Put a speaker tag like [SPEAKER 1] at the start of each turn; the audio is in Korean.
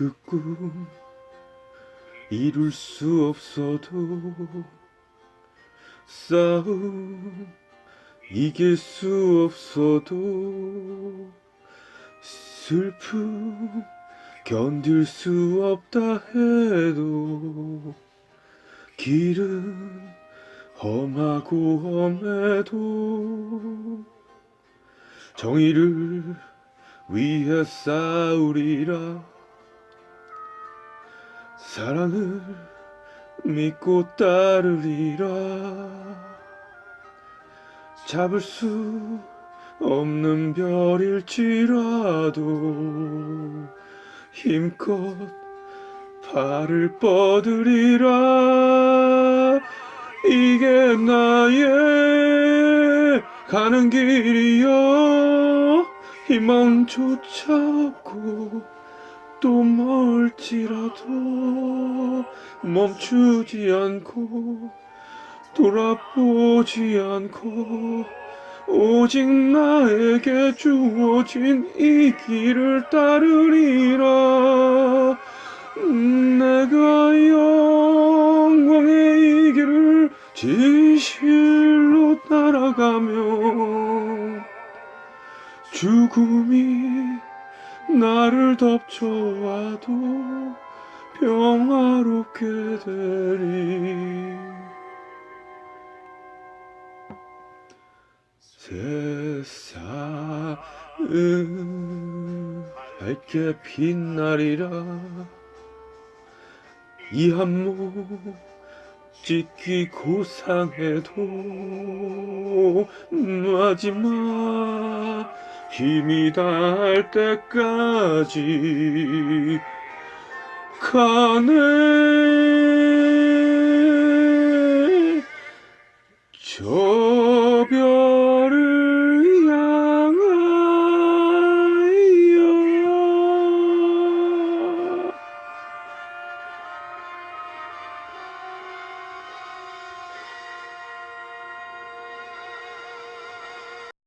[SPEAKER 1] 그 꿈 이룰 수 없어도 싸움 이길 수 없어도 슬픔 견딜 수 없다 해도 길은 험하고 험해도 정의를 위해 싸우리라 사랑을 믿고 따르리라 잡을 수 없는 별일지라도 힘껏 발을 뻗으리라. 이게 나의 가는 길이여. 희망조차 없고 또 멀지라도 멈추지 않고 돌아보지 않고 오직 나에게 주어진 이 길을 따르리라. 내가 영광의 이 길을 진실로 따라가며 죽음이 나를 덮쳐와도 평화롭게 되리. 세상은 밝게 빛나리라. 이 한몸 찢기 고상해도 마지막 힘이 닿을 때까지 가네. 저